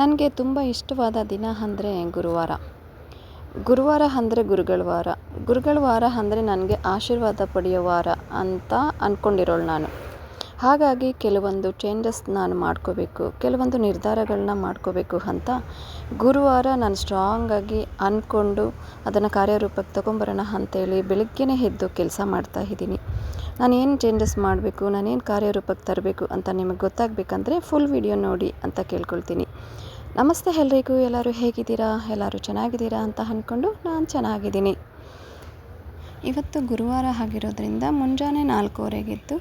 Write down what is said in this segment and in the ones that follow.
ನನಗೆ ತುಂಬ ಇಷ್ಟವಾದ ದಿನ ಅಂದರೆ ಗುರುವಾರ. ಗುರುವಾರ ಅಂದರೆ ಗುರುಗಳ ವಾರ. ಗುರುಗಳ ವಾರ ಅಂದರೆ ನನಗೆ ಆಶೀರ್ವಾದ ಪಡೆಯೋ ವಾರ ಅಂತ ಅಂದ್ಕೊಂಡಿರೋಳು ನಾನು. ಹಾಗಾಗಿ ಕೆಲವೊಂದು ಚೇಂಜಸ್ ನಾನು ಮಾಡ್ಕೋಬೇಕು, ಕೆಲವೊಂದು ನಿರ್ಧಾರಗಳನ್ನ ಮಾಡ್ಕೋಬೇಕು ಅಂತ ಗುರುವಾರ ನಾನು ಸ್ಟ್ರಾಂಗಾಗಿ ಅಂದ್ಕೊಂಡು ಅದನ್ನು ಕಾರ್ಯರೂಪಕ್ಕೆ ತೊಗೊಂಬರೋಣ ಅಂತೇಳಿ ಬೆಳಗ್ಗೆನೇ ಎದ್ದು ಕೆಲಸ ಮಾಡ್ತಾ ಇದ್ದೀನಿ. ನಾನು ಏನು ಚೇಂಜಸ್ ಮಾಡಬೇಕು, ನಾನೇನು ಕಾರ್ಯರೂಪಕ್ಕೆ ತರಬೇಕು ಅಂತ ನಿಮಗೆ ಗೊತ್ತಾಗಬೇಕಂದ್ರೆ ಫುಲ್ ವಿಡಿಯೋ ನೋಡಿ ಅಂತ ಕೇಳ್ಕೊಳ್ತೀನಿ. ನಮಸ್ತೆ ಎಲ್ರಿಗೂ, ಎಲ್ಲರೂ ಹೇಗಿದ್ದೀರಾ? ಎಲ್ಲರೂ ಚೆನ್ನಾಗಿದ್ದೀರಾ ಅಂತ ಅಂದ್ಕೊಂಡು ನಾನು ಚೆನ್ನಾಗಿದ್ದೀನಿ. ಇವತ್ತು ಗುರುವಾರ ಆಗಿರೋದ್ರಿಂದ ಮುಂಜಾನೆ ನಾಲ್ಕೂವರೆಗಿದ್ದು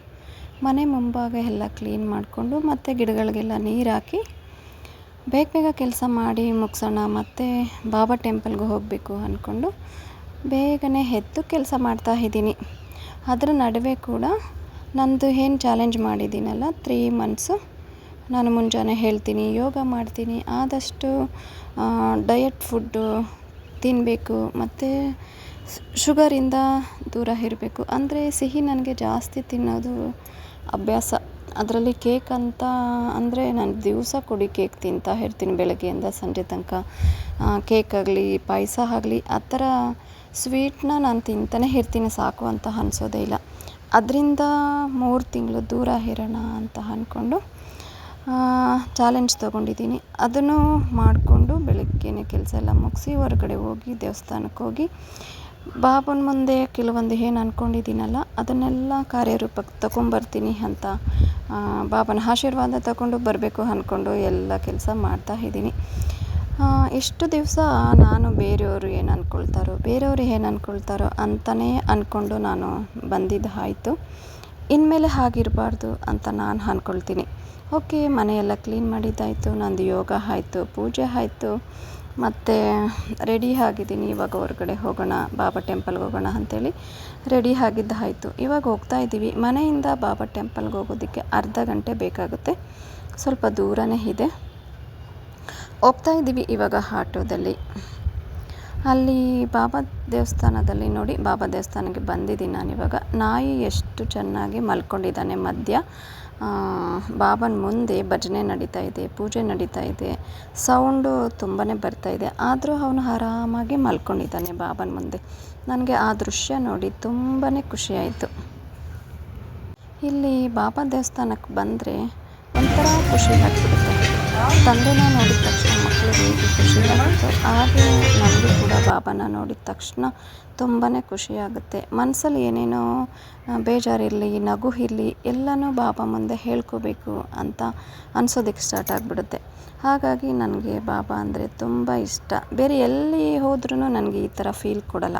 ಮನೆ ಮುಂಭಾಗ ಎಲ್ಲ ಕ್ಲೀನ್ ಮಾಡಿಕೊಂಡು ಮತ್ತು ಗಿಡಗಳಿಗೆಲ್ಲ ನೀರು ಹಾಕಿ ಬೇಗ ಬೇಗ ಕೆಲಸ ಮಾಡಿ ಮುಗಿಸೋಣ, ಮತ್ತು ಬಾಬಾ ಟೆಂಪಲ್ಗೆ ಹೋಗಬೇಕು ಅಂದ್ಕೊಂಡು ಬೇಗನೆ ಎದ್ದು ಕೆಲಸ ಮಾಡ್ತಾ ಇದ್ದೀನಿ. ಅದರ ನಡುವೆ ಕೂಡ ನಂದು ಏನು ಚಾಲೆಂಜ್ ಮಾಡಿದ್ದೀನಲ್ಲ ತ್ರೀ ಮಂತ್ಸು ನಾನು ಮುಂಜಾನೆ ಹೇಳ್ತೀನಿ, ಯೋಗ ಮಾಡ್ತೀನಿ, ಆದಷ್ಟು ಡಯಟ್ ಫುಡ್ಡು ತಿನ್ನಬೇಕು ಮತ್ತು ಶುಗರಿಂದ ದೂರ ಇರಬೇಕು. ಅಂದರೆ ಸಿಹಿ ನನಗೆ ಜಾಸ್ತಿ ತಿನ್ನೋದು ಅಭ್ಯಾಸ. ಅದರಲ್ಲಿ ಕೇಕ್ ಅಂತ ಅಂದರೆ ನಾನು ದಿವಸ ಕೊಡಿ ಕೇಕ್ ತಿಂತಾ ಇರ್ತೀನಿ ಬೆಳಗ್ಗೆಯಿಂದ ಸಂಜೆ ತನಕ. ಕೇಕ್ ಆಗಲಿ, ಪಾಯಸ ಆಗಲಿ, ಆ ಥರ ಸ್ವೀಟ್ನ ನಾನು ತಿಂತಾನೆ ಇರ್ತೀನಿ, ಸಾಕು ಅಂತ ಅನ್ಸೋದೇ ಇಲ್ಲ. ಅದರಿಂದ ಮೂರು ತಿಂಗಳು ದೂರ ಇರೋಣ ಅಂತ ಅಂದ್ಕೊಂಡು ಚಾಲೆಂಜ್ ತೊಗೊಂಡಿದ್ದೀನಿ. ಅದನ್ನು ಮಾಡಿಕೊಂಡು ಬೆಳಗ್ಗೆನೆ ಕೆಲಸ ಎಲ್ಲ ಮುಗಿಸಿ ಹೊರಗಡೆ ಹೋಗಿ ದೇವಸ್ಥಾನಕ್ಕೆ ಹೋಗಿ, ಬಾಬನ ಮುಂದೆ ಕೆಲವೊಂದು ಏನು ಅಂದ್ಕೊಂಡಿದ್ದೀನಲ್ಲ ಅದನ್ನೆಲ್ಲ ಕಾರ್ಯರೂಪಕ್ಕೆ ತಗೊಂಬರ್ತೀನಿ ಅಂತ ಬಾಬನ ಆಶೀರ್ವಾದ ತಗೊಂಡು ಬರಬೇಕು ಅಂದ್ಕೊಂಡು ಎಲ್ಲ ಕೆಲಸ ಮಾಡ್ತಾ ಇದ್ದೀನಿ. ಎಷ್ಟು ದಿವಸ ನಾನು ಬೇರೆಯವರು ಏನು ಅಂದ್ಕೊಳ್ತಾರೋ ಬೇರೆಯವರು ಏನು ಅಂದ್ಕೊಳ್ತಾರೋ ಅಂತಲೇ ಅಂದ್ಕೊಂಡು ನಾನು ಬಂದಿದ್ದು ಆಯಿತು. ಇನ್ಮೇಲೆ ಹಾಗಿರಬಾರ್ದು ಅಂತ ನಾನು ಅಂದ್ಕೊಳ್ತೀನಿ ಓಕೆ, ಮನೆಯೆಲ್ಲ ಕ್ಲೀನ್ ಮಾಡಿದ್ದಾಯಿತು, ನಂದು ಯೋಗ ಆಯಿತು, ಪೂಜೆ ಆಯಿತು. ಮತ್ತು ರೆಡಿ ಆಗಿದ್ದೀನಿ, ಇವಾಗ ಹೊರಗಡೆ ಹೋಗೋಣ, ಬಾಬಾ ಟೆಂಪಲ್ಗೆ ಹೋಗೋಣ ಅಂಥೇಳಿ ರೆಡಿ ಆಗಿದ್ದಾಯಿತು. ಇವಾಗ ಹೋಗ್ತಾ ಇದ್ದೀವಿ. ಮನೆಯಿಂದ ಬಾಬಾ ಟೆಂಪಲ್ಗೆ ಹೋಗೋದಕ್ಕೆ ಅರ್ಧ ಗಂಟೆ ಬೇಕಾಗುತ್ತೆ. ಸ್ವಲ್ಪ ದೂರನೇ ಇದೆ. ಹೋಗ್ತಾ ಇದ್ದೀವಿ ಇವಾಗ ಆಟೋದಲ್ಲಿ. ಅಲ್ಲಿ ಬಾಬಾ ದೇವಸ್ಥಾನದಲ್ಲಿ ನೋಡಿ, ಬಾಬಾ ದೇವಸ್ಥಾನಕ್ಕೆ ಬಂದಿದ್ದೀನಿ ನಾನಿವಾಗ ನಾಯಿ ಎಷ್ಟು ಚೆನ್ನಾಗಿ ಮಲ್ಕೊಂಡಿದ್ದಾನೆ ಮಧ್ಯ. ಬಾಬನ ಮುಂದೆ ಭಜನೆ ನಡೀತಾ ಇದೆ, ಪೂಜೆ ನಡೀತಾ ಇದೆ, ಸೌಂಡು ತುಂಬಾ ಬರ್ತಾ ಇದೆ. ಆದರೂ ಅವನು ಆರಾಮಾಗಿ ಮಲ್ಕೊಂಡಿದ್ದಾನೆ ಬಾಬನ ಮುಂದೆ. ನನಗೆ ಆ ದೃಶ್ಯ ನೋಡಿ ತುಂಬಾ ಖುಷಿಯಾಯಿತು. ಇಲ್ಲಿ ಬಾಬಾ ದೇವಸ್ಥಾನಕ್ಕೆ ಬಂದರೆ ಒಂಥರ ಖುಷಿ ಆಗ್ಬಿಡುತ್ತೆ. ತಂದೆನ ನೋಡಿದ ತಕ್ಷಣ ಮಕ್ಕಳಿಗೆ ಹೇಗೆ ಖುಷಿ ಆಗುತ್ತೋ ಹಾಗೆ ನಮಗೂ ಕೂಡ ಬಾಬಾನ ನೋಡಿದ ತಕ್ಷಣ ತುಂಬಾ ಖುಷಿಯಾಗುತ್ತೆ ಮನಸ್ಸಲ್ಲಿ ಏನೇನೋ ಬೇಜಾರಿರಲಿ, ನಗು ಇರಲಿ, ಎಲ್ಲನೂ ಬಾಬಾ ಮುಂದೆ ಹೇಳ್ಕೋಬೇಕು ಅಂತ ಅನ್ಸೋದಕ್ಕೆ ಸ್ಟಾರ್ಟ್ ಆಗಿಬಿಡುತ್ತೆ. ಹಾಗಾಗಿ ನನಗೆ ಬಾಬಾ ಅಂದರೆ ತುಂಬ ಇಷ್ಟ. ಬೇರೆ ಎಲ್ಲಿ ಹೋದ್ರೂ ನನಗೆ ಈ ಥರ ಫೀಲ್ ಕೊಡಲ್ಲ.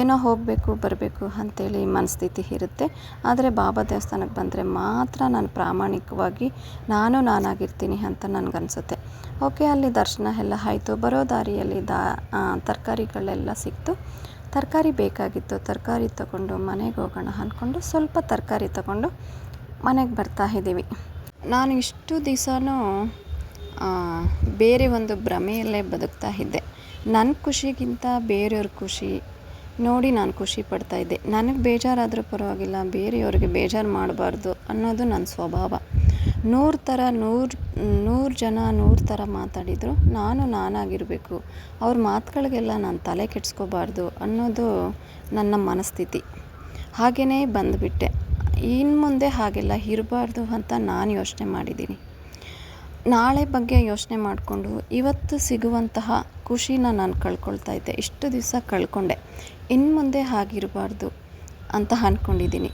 ಏನೋ ಹೋಗಬೇಕು, ಬರಬೇಕು ಅಂತೇಳಿ ಮನಸ್ಥಿತಿ ಇರುತ್ತೆ. ಆದರೆ ಬಾಬಾ ದೇವಸ್ಥಾನಕ್ಕೆ ಬಂದರೆ ಮಾತ್ರ ನಾನು ಪ್ರಾಮಾಣಿಕವಾಗಿ ನಾನು ನಾನಾಗಿರ್ತೀನಿ ಅಂತ ನನಗನ್ಸುತ್ತೆ. ಓಕೆ, ಅಲ್ಲಿ ದರ್ಶನ ಎಲ್ಲ ಆಯಿತು. ಬರೋ ದಾರಿಯಲ್ಲಿ ದಾ ತರಕಾರಿಗಳೆಲ್ಲ ಸಿಕ್ತು. ತರಕಾರಿ ಬೇಕಾಗಿತ್ತು. ತರಕಾರಿ ತಗೊಂಡು ಮನೆಗೆ ಹೋಗೋಣ ಅಂದ್ಕೊಂಡು ಸ್ವಲ್ಪ ತರಕಾರಿ ತಗೊಂಡು ಮನೆಗೆ ಬರ್ತಾ ಇದ್ದೀವಿ. ನಾನು ಇಷ್ಟು ದಿವಸನೂ ಬೇರೆ ಒಂದು ಭ್ರಮೆಯಲ್ಲೇ ಬದುಕ್ತಾ ಇದ್ದೆ. ನನ್ನ ಖುಷಿಗಿಂತ ಬೇರೆಯವ್ರ ಖುಷಿ ನೋಡಿ ನಾನು ಖುಷಿ ಪಡ್ತಾ ಇದ್ದೆ. ನನಗೆ ಬೇಜಾರಾದರೂ ಪರವಾಗಿಲ್ಲ, ಬೇರೆಯವ್ರಿಗೆ ಬೇಜಾರು ಮಾಡಬಾರ್ದು ಅನ್ನೋದು ನನ್ನ ಸ್ವಭಾವ. ನೂರು ಥರ, ನೂರು ನೂರು ಜನ ನೂರು ಥರ ಮಾತಾಡಿದರು, ನಾನು ನಾನಾಗಿರಬೇಕು. ಅವ್ರ ಮಾತುಗಳಿಗೆಲ್ಲ ನಾನು ತಲೆ ಕೆಡಿಸ್ಕೋಬಾರ್ದು ಅನ್ನೋದು ನನ್ನ ಮನಸ್ಥಿತಿ. ಹಾಗೆಯೇ ಬಂದುಬಿಟ್ಟೆ. ಇನ್ನು ಮುಂದೆ ಹಾಗೆಲ್ಲ ಇರಬಾರ್ದು ಅಂತ ನಾನು ಯೋಚನೆ ಮಾಡಿದ್ದೀನಿ ನಾಳೆ ಬಗ್ಗೆ ಯೋಚನೆ ಮಾಡಿಕೊಂಡು ಇವತ್ತು ಸಿಗುವಂತಹ ಖುಷಿನ ನಾನು ಕಳ್ಕೊಳ್ತಾ ಇದ್ದೆ. ಇಷ್ಟು ದಿವಸ ಕಳ್ಕೊಂಡೆ. ಇನ್ನು ಮುಂದೆ ಹಾಗಿರಬಾರ್ದು ಅಂತ ಅಂದ್ಕೊಂಡಿದ್ದೀನಿ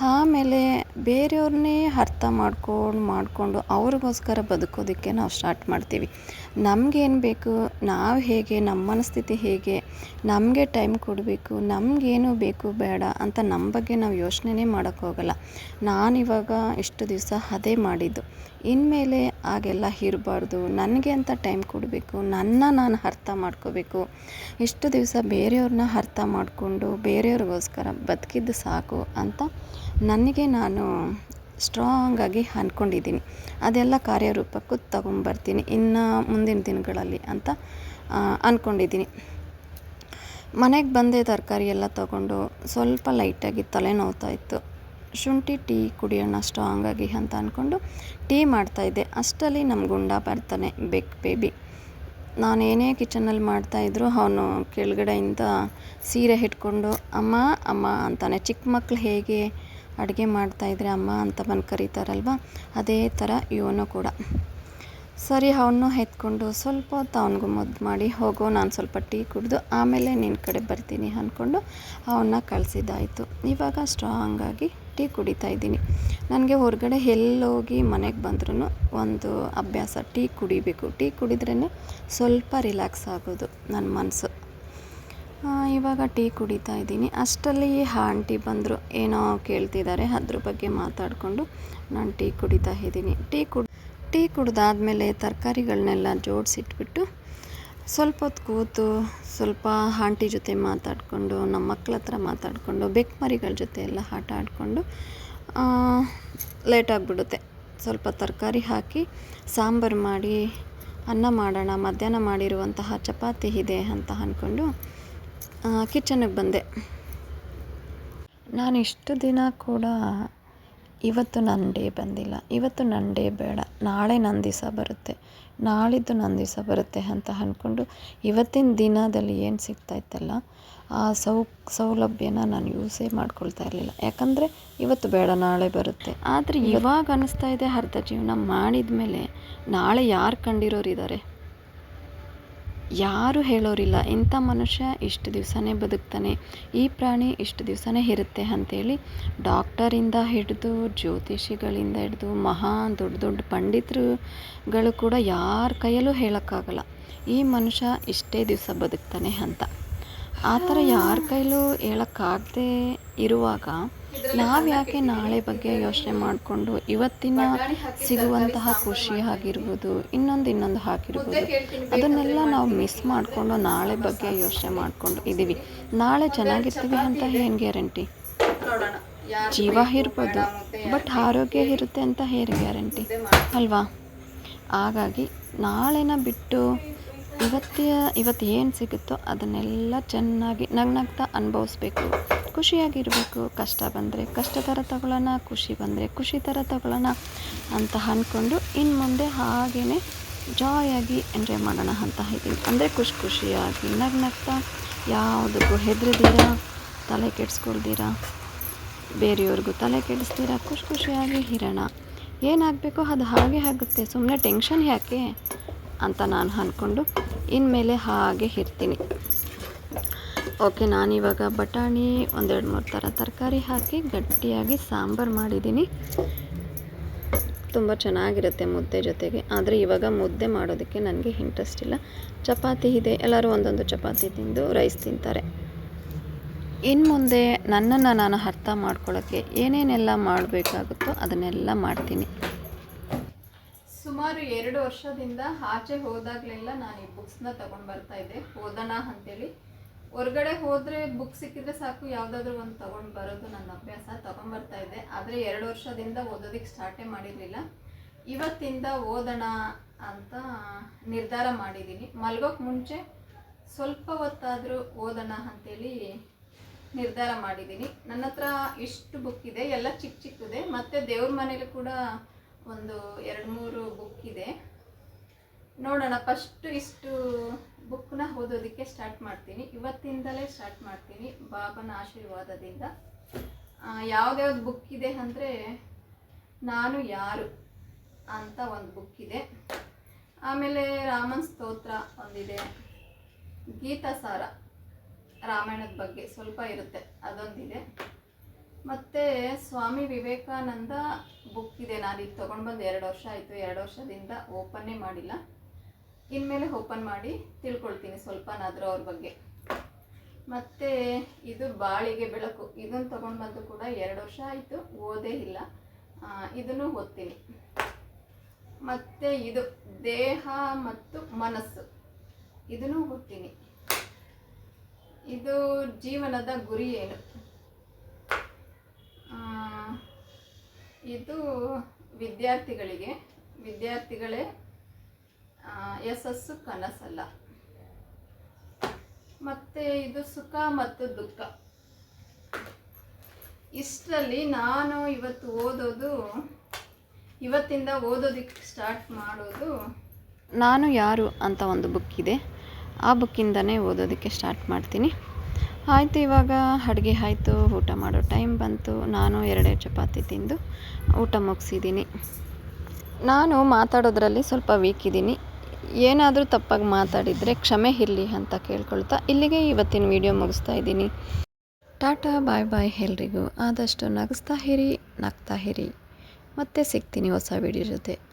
ಆಮೇಲೆ ಬೇರೆಯವ್ರನ್ನೇ ಅರ್ಥ ಮಾಡ್ಕೊಂಡು ಮಾಡಿಕೊಂಡು ಅವ್ರಿಗೋಸ್ಕರ ಬದುಕೋದಕ್ಕೆ ನಾವು ಸ್ಟಾರ್ಟ್ ಮಾಡ್ತೀವಿ. ನಮಗೇನು ಬೇಕು, ನಾವು ಹೇಗೆ ನಮ್ಮ ಮನಸ್ಥಿತಿ ಹೇಗೆ, ನಮಗೆ ಟೈಮ್ ಕೊಡಬೇಕು, ನಮಗೇನು ಬೇಕು ಬೇಡ ಅಂತ ನಮ್ಮ ಬಗ್ಗೆ ನಾವು ಯೋಚನೆನೇ ಮಾಡೋಕ್ಕೋಗಲ್ಲ ನಾನಿವಾಗ ಇಷ್ಟು ದಿವಸ ಅದೇ ಮಾಡಿದ್ದು. ಇನ್ಮೇಲೆ ಹಾಗೆಲ್ಲ ಇರಬಾರ್ದು. ನನಗೆ ಅಂತ ಟೈಮ್ ಕೊಡಬೇಕು, ನನ್ನ ನಾನು ಅರ್ಥ ಮಾಡ್ಕೋಬೇಕು. ಇಷ್ಟು ದಿವಸ ಬೇರೆಯವ್ರನ್ನ ಅರ್ಥ ಮಾಡಿಕೊಂಡು ಬೇರೆಯವ್ರಿಗೋಸ್ಕರ ಬದುಕಿದ್ದು ಸಾಕು ಅಂತ ನನಗೆ ನಾನು ಸ್ಟ್ರಾಂಗಾಗಿ ಅಂದ್ಕೊಂಡಿದ್ದೀನಿ. ಅದೆಲ್ಲ ಕಾರ್ಯರೂಪಕ್ಕೂ ತಗೊಂಬರ್ತೀನಿ ಇನ್ನು ಮುಂದಿನ ದಿನಗಳಲ್ಲಿ ಅಂತ ಅಂದ್ಕೊಂಡಿದ್ದೀನಿ. ಮನೆಗೆ ಬಂದೆ ತರಕಾರಿ ಎಲ್ಲ ತಗೊಂಡು ಸ್ವಲ್ಪ ಲೈಟಾಗಿ ತಲೆ ನೋವ್ತಾ ಇತ್ತು. ಶುಂಠಿ ಟೀ ಕುಡಿಯೋಣ ಸ್ಟ್ರಾಂಗಾಗಿ ಅಂತ ಅಂದ್ಕೊಂಡು ಟೀ ಮಾಡ್ತಾಯಿದ್ದೆ ಅಷ್ಟರಲ್ಲಿ ನಮ್ಮ ಗುಂಡ ಬರ್ತಾನೆ, ಬೆಕ್ ಬೇಬಿ. ನಾನೇನೇ ಕಿಚನಲ್ಲಿ ಮಾಡ್ತಾಯಿದ್ರು ಅವನು ಕೆಳಗಡೆಯಿಂದ ಸೀರೆ ಹಿಡ್ಕೊಂಡು, ಅಮ್ಮ ಅಮ್ಮ, ಅಂತಾನೆ. ಚಿಕ್ಕ ಮಕ್ಳು ಹೇಗೆ ಅಡುಗೆ ಮಾಡ್ತಾಯಿದ್ರೆ ಅಮ್ಮ ಅಂತ ಬಂದು ಕರೀತಾರಲ್ವ? ಅದೇ ಥರ ಇವನು ಕೂಡ. ಸರಿ, ಅವನು ಎತ್ಕೊಂಡು ಸ್ವಲ್ಪ ಹೊತ್ತು ಅವನಿಗೂ ಮದ್ದು ಮಾಡಿ, ಹೋಗೋ, ನಾನು ಸ್ವಲ್ಪ ಟೀ ಕುಡಿದು ಆಮೇಲೆ ನಿನ್ನ ಕಡೆ ಬರ್ತೀನಿ ಅಂದ್ಕೊಂಡು ಅವನ್ನ ಕಳಿಸಿದ್ದಾಯಿತು. ಇವಾಗ ಸ್ಟ್ರಾಂಗಾಗಿ ಟೀ ಕುಡಿತಾ ಇದ್ದೀನಿ. ನನಗೆ ಹೊರಗಡೆ ಎಲ್ಲೋಗಿ ಮನೆಗೆ ಬಂದ್ರೂ ಒಂದು ಅಭ್ಯಾಸ, ಟೀ ಕುಡಿಬೇಕು. ಟೀ ಕುಡಿದ್ರೇ ಸ್ವಲ್ಪ ರಿಲ್ಯಾಕ್ಸ್ ಆಗೋದು ನನ್ನ ಮನಸ್ಸು ಇವಾಗ ಟೀ ಕುಡಿತಾ ಇದ್ದೀನಿ. ಅಷ್ಟರಲ್ಲಿ ಆಂಟಿ ಬಂದರು. ಏನೋ ಕೇಳ್ತಿದ್ದಾರೆ. ಅದ್ರ ಬಗ್ಗೆ ಮಾತಾಡಿಕೊಂಡು ನಾನು ಟೀ ಕುಡಿತಾ ಇದ್ದೀನಿ. ಟೀ ಕುಡ್, ಟೀ ಕುಡ್ದಾದಮೇಲೆ ತರಕಾರಿಗಳನ್ನೆಲ್ಲ ಜೋಡಿಸಿಟ್ಬಿಟ್ಟು ಸ್ವಲ್ಪ ಹೊತ್ತು ಕೂತು ಸ್ವಲ್ಪ ಆಂಟಿ ಜೊತೆ ಮಾತಾಡಿಕೊಂಡು, ನಮ್ಮ ಮಕ್ಕಳ ಹತ್ರ ಮಾತಾಡಿಕೊಂಡು ಬೆಕ್ಮರಿಗಳ ಜೊತೆ ಎಲ್ಲ ಆಟ ಆಡಿಕೊಂಡು ಲೇಟಾಗಿಬಿಡುತ್ತೆ ಸ್ವಲ್ಪ ತರಕಾರಿ ಹಾಕಿ, ಸಾಂಬಾರು ಮಾಡಿ, ಅನ್ನ ಮಾಡೋಣ, ಮಧ್ಯಾಹ್ನ ಮಾಡಿರುವಂತಹ ಚಪಾತಿ ಇದೆ ಅಂತ ಅಂದ್ಕೊಂಡು ಕಿಚನಿಗೆ ಬಂದೆ. ನಾನು ಇಷ್ಟು ದಿನ ಕೂಡ ಇವತ್ತು ನನ್ನ ಡೇ ಬಂದಿಲ್ಲ. ಇವತ್ತು ನನ್ನ ಡೇ ಬೇಡ. ನಾಳೆ ನನ್ನ ದಿವಸ ಬರುತ್ತೆ. ನಾಳಿದ್ದು ನನ್ನ ದಿವಸ ಬರುತ್ತೆ ಅಂತ ಅಂದ್ಕೊಂಡು ಇವತ್ತಿನ ದಿನದಲ್ಲಿ ಏನು ಸಿಗ್ತಾಯಿತ್ತಲ್ಲ ಆ ಸೌ ಸೌಲಭ್ಯನ ನಾನು ಯೂಸೇ ಮಾಡ್ಕೊಳ್ತಾ ಇರಲಿಲ್ಲ. ಯಾಕಂದರೆ ಇವತ್ತು ಬೇಡ ನಾಳೆ ಬರುತ್ತೆ. ಆದರೆ ಇವಾಗ ಅನ್ನಿಸ್ತಾ ಇದೆ ಅರ್ಧ ಜೀವನ ಮಾಡಿದ ಮೇಲೆ ನಾಳೆ ಯಾರು ಕಂಡಿರೋರಿದ್ದಾರೆ? ಯಾರು ಹೇಳೋರಿಲ್ಲ, ಇಂಥ ಮನುಷ್ಯ ಇಷ್ಟು ದಿವಸನೇ ಬದುಕ್ತಾನೆ, ಈ ಪ್ರಾಣಿ ಇಷ್ಟು ದಿವಸನೇ ಇರುತ್ತೆ ಅಂಥೇಳಿ ಡಾಕ್ಟರಿಂದ ಹಿಡಿದು, ಜ್ಯೋತಿಷಿಗಳಿಂದ ಹಿಡಿದು ಮಹಾ ದೊಡ್ಡ ದೊಡ್ಡ ಪಂಡಿತರುಗಳು ಕೂಡ ಯಾರ ಕೈಯಲ್ಲೂ ಹೇಳೋಕ್ಕಾಗಲ್ಲ, ಈ ಮನುಷ್ಯ ಇಷ್ಟೇ ದಿವಸ ಬದುಕ್ತಾನೆ ಅಂತ. ಆ ಥರ ಯಾರ ಕೈಲೂ ಹೇಳೋಕ್ಕಾಗದೇ ಇರುವಾಗ ನಾವು ಯಾಕೆ ನಾಳೆ ಬಗ್ಗೆ ಯೋಚನೆ ಮಾಡಿಕೊಂಡು ಇವತ್ತಿನ ಸಿಗುವಂತಹ ಖುಷಿ ಆಗಿರ್ಬೋದು ಇನ್ನೊಂದು ಇನ್ನೊಂದು ಹಾಕಿರ್ಬೋದು ಅದನ್ನೆಲ್ಲ ನಾವು ಮಿಸ್ ಮಾಡಿಕೊಂಡು ನಾಳೆ ಬಗ್ಗೆ ಯೋಚನೆ ಮಾಡಿಕೊಂಡು ಇದ್ದೀವಿ ನಾಳೆ ಚೆನ್ನಾಗಿರ್ತೀವಿ ಅಂತ ಏನು ಗ್ಯಾರಂಟಿ? ಜೀವ ಇರ್ಬೋದು ಬಟ್ ಆರೋಗ್ಯ ಇರುತ್ತೆ ಅಂತ ಹೇಗೆ ಗ್ಯಾರಂಟಿ. ಅಲ್ವಾ? ಹಾಗಾಗಿ ನಾಳೆನ ಬಿಟ್ಟು ಇವತ್ತಿಯ ಇವತ್ತು ಏನು ಸಿಗುತ್ತೋ ಅದನ್ನೆಲ್ಲ ಚೆನ್ನಾಗಿ ನಗ್ನಗ್ತಾ ಅನುಭವಿಸ್ಬೇಕು. ಖುಷಿಯಾಗಿರಬೇಕು. ಕಷ್ಟ ಬಂದರೆ ಕಷ್ಟ ಥರ ತಗೊಳ್ಳೋಣ, ಖುಷಿ ಬಂದರೆ ಖುಷಿ ಥರ ತಗೊಳ್ಳೋಣ ಅಂತ ಅಂದ್ಕೊಂಡು ಇನ್ನು ಮುಂದೆ ಹಾಗೇ ಜಾಯಾಗಿ ಎಂಜಾಯ್ ಮಾಡೋಣ ಅಂತ ಇದ್ದೀನಿ. ಅಂದರೆ ಖುಷಿ ಖುಷಿಯಾಗಿ ನಗ್ನಗ್ತಾ ಯಾವುದಕ್ಕೂ ಹೆದರಿದ್ದೀರಾ, ತಲೆ ಕೆಡಿಸ್ಕೊಳ್ದೀರಾ ಬೇರೆಯವ್ರಿಗೂ ತಲೆ ಕೆಡಿಸ್ತೀರಾ, ಖುಷಿ ಖುಷಿಯಾಗಿ ಇರೋಣ. ಏನಾಗಬೇಕೋ ಅದು ಹಾಗೆ ಆಗುತ್ತೆ. ಸುಮ್ಮನೆ ಟೆನ್ಷನ್ ಯಾಕೆ ಅಂತ ನಾನು ಅಂದ್ಕೊಂಡು ಇನ್ಮೇಲೆ ಹಾಗೆ ಇರ್ತೀನಿ. ಓಕೆ, ನಾನಿವಾಗ ಬಟಾಣಿ ಒಂದೆರಡು ಮೂರು ಥರ ತರಕಾರಿ ಹಾಕಿ ಗಟ್ಟಿಯಾಗಿ ಸಾಂಬಾರು ಮಾಡಿದ್ದೀನಿ. ತುಂಬ ಚೆನ್ನಾಗಿರುತ್ತೆ ಮುದ್ದೆ ಜೊತೆಗೆ. ಆದರೆ ಇವಾಗ ಮುದ್ದೆ ಮಾಡೋದಕ್ಕೆ ನನಗೆ ಇಂಟ್ರೆಸ್ಟ್ ಇಲ್ಲ. ಚಪಾತಿ ಇದೆ, ಎಲ್ಲರೂ ಒಂದೊಂದು ಚಪಾತಿ ತಿಂದು ರೈಸ್ ತಿಂತಾರೆ. ಇನ್ನು ಮುಂದೆ ನನ್ನನ್ನು ನಾನು ಅರ್ಥ ಮಾಡ್ಕೊಳ್ಳೋಕ್ಕೆ ಏನೇನೆಲ್ಲ ಮಾಡಬೇಕಾಗುತ್ತೋ ಅದನ್ನೆಲ್ಲ ಮಾಡ್ತೀನಿ. ಸುಮಾರು ಎರಡು ವರ್ಷದಿಂದ ಆಚೆ ಹೋದಾಗಲೆಲ್ಲ ನಾನು ಈ ಬುಕ್ಸ್ನ ತೊಗೊಂಡು ಬರ್ತಾ ಇದ್ದೆ. ಓದೋಣ ಅಂತೇಳಿ. ಹೊರಗಡೆ ಹೋದರೆ ಬುಕ್ ಸಿಕ್ಕಿದ್ರೆ ಸಾಕು, ಯಾವುದಾದ್ರೂ ಒಂದು ತೊಗೊಂಡು ಬರೋದು ನನ್ನ ಅಭ್ಯಾಸ, ತೊಗೊಂಬರ್ತಾ ಇದ್ದೆ. ಆದರೆ ಎರಡು ವರ್ಷದಿಂದ ಓದೋದಕ್ಕೆ ಸ್ಟಾರ್ಟೇ ಮಾಡಿರಲಿಲ್ಲ. ಇವತ್ತಿಂದ ಓದೋಣ ಅಂತ ನಿರ್ಧಾರ ಮಾಡಿದ್ದೀನಿ. ಮಲ್ಗೋಕ್ಕೆ ಮುಂಚೆ ಸ್ವಲ್ಪ ಹೊತ್ತಾದರೂ ಓದೋಣ ಅಂತೇಳಿ ನಿರ್ಧಾರ ಮಾಡಿದ್ದೀನಿ. ನನ್ನ ಹತ್ರ ಇಷ್ಟು ಬುಕ್ ಇದೆ, ಎಲ್ಲ ಚಿಕ್ಕ ಚಿಕ್ಕದೆ. ಮತ್ತು ದೇವ್ರ ಮನೇಲಿ ಕೂಡ ಒಂದು ಎರಡು ಮೂರು ಬುಕ್ ಇದೆ. ನೋಡೋಣ ಫಸ್ಟ್ ಇಷ್ಟು ಬುಕ್ನ ಓದೋದಕ್ಕೆ ಸ್ಟಾರ್ಟ್ ಮಾಡ್ತೀನಿ. ಇವತ್ತಿಂದಲೇ ಸ್ಟಾರ್ಟ್ ಮಾಡ್ತೀನಿ ಬಾಬನ ಆಶೀರ್ವಾದದಿಂದ. ಯಾವ್ದ್ಯಾವ್ದು ಬುಕ್ ಇದೆ ಅಂದರೆ ನಾನು ಯಾರು ಅಂತ ಒಂದು ಬುಕ್ ಇದೆ. ಆಮೇಲೆ ರಾಮನ್ ಸ್ತೋತ್ರ ಒಂದಿದೆ. ಗೀತಾಸಾರ ರಾಮಾಯಣದ ಬಗ್ಗೆ ಸ್ವಲ್ಪ ಇರುತ್ತೆ, ಅದೊಂದಿದೆ. ಮತ್ತು ಸ್ವಾಮಿ ವಿವೇಕಾನಂದ ಬುಕ್ ಇದೆ. ನಾನು ಇದು ತೊಗೊಂಡು ಬಂದು ಎರಡು ವರ್ಷ ಆಯಿತು. ಎರಡು ವರ್ಷದಿಂದ ಓಪನ್ನೇ ಮಾಡಿಲ್ಲ. ಇನ್ಮೇಲೆ ಓಪನ್ ಮಾಡಿ ತಿಳ್ಕೊಳ್ತೀನಿ ಸ್ವಲ್ಪನಾದರೂ ಅವ್ರ ಬಗ್ಗೆ. ಮತ್ತು ಇದು ಬಾಳಿಗೆ ಬೆಳಕು. ಇದನ್ನು ತೊಗೊಂಡು ಬಂದು ಕೂಡ ಎರಡು ವರ್ಷ ಆಯಿತು, ಓದೇ ಇಲ್ಲ. ಇದನ್ನು ಓದ್ತೀನಿ. ಮತ್ತು ಇದು ದೇಹ ಮತ್ತು ಮನಸ್ಸು. ಇದನ್ನು ಓದ್ತೀನಿ. ಇದು ಜೀವನದ ಗುರಿ ಏನು? ಇದು ವಿದ್ಯಾರ್ಥಿಗಳಿಗೆ, ವಿದ್ಯಾರ್ಥಿಗಳೇ ಯಶಸ್ಸು ಕನಸಲ್ಲ. ಮತ್ತು ಇದು ಸುಖ ಮತ್ತು ದುಃಖ. ಇಷ್ಟರಲ್ಲಿ ನಾನು ಇವತ್ತು ಓದೋದು, ಇವತ್ತಿಂದ ಓದೋದಕ್ಕೆ ಸ್ಟಾರ್ಟ್ ಮಾಡೋದು ನಾನು ಯಾರು ಅಂತ ಒಂದು ಬುಕ್ ಇದೆ. ಆ ಬುಕ್ಕಿಂದನೇ ಓದೋದಕ್ಕೆ ಸ್ಟಾರ್ಟ್ ಮಾಡ್ತೀನಿ. ಆಯಿತು, ಇವಾಗ ಅಡುಗೆ ಆಯಿತು, ಊಟ ಮಾಡೋ ಟೈಮ್ ಬಂತು. ನಾನು ಎರಡೇ ಚಪಾತಿ ತಿಂದು ಊಟ ಮುಗಿಸಿದ್ದೀನಿ. ನಾನು ಮಾತಾಡೋದ್ರಲ್ಲಿ ಸ್ವಲ್ಪ ವೀಕ್ ಇದ್ದೀನಿ ಏನಾದರೂ ತಪ್ಪಾಗಿ ಮಾತಾಡಿದರೆ ಕ್ಷಮೆ ಇರಲಿ ಅಂತ ಕೇಳ್ಕೊಳ್ತಾ ಇಲ್ಲಿಗೆ ಇವತ್ತಿನ ವಿಡಿಯೋ ಮುಗಿಸ್ತಾ ಇದ್ದೀನಿ. ಟಾಟಾ, ಬಾಯ್ ಬಾಯ್ ಎಲ್ರಿಗೂ. ಆದಷ್ಟು ನಗಿಸ್ತಾ ಇರಿ, ನಗ್ತಾ ಇರಿ. ಮತ್ತೆ ಸಿಗ್ತೀನಿ ಹೊಸ ವಿಡಿಯೋ ಜೊತೆ.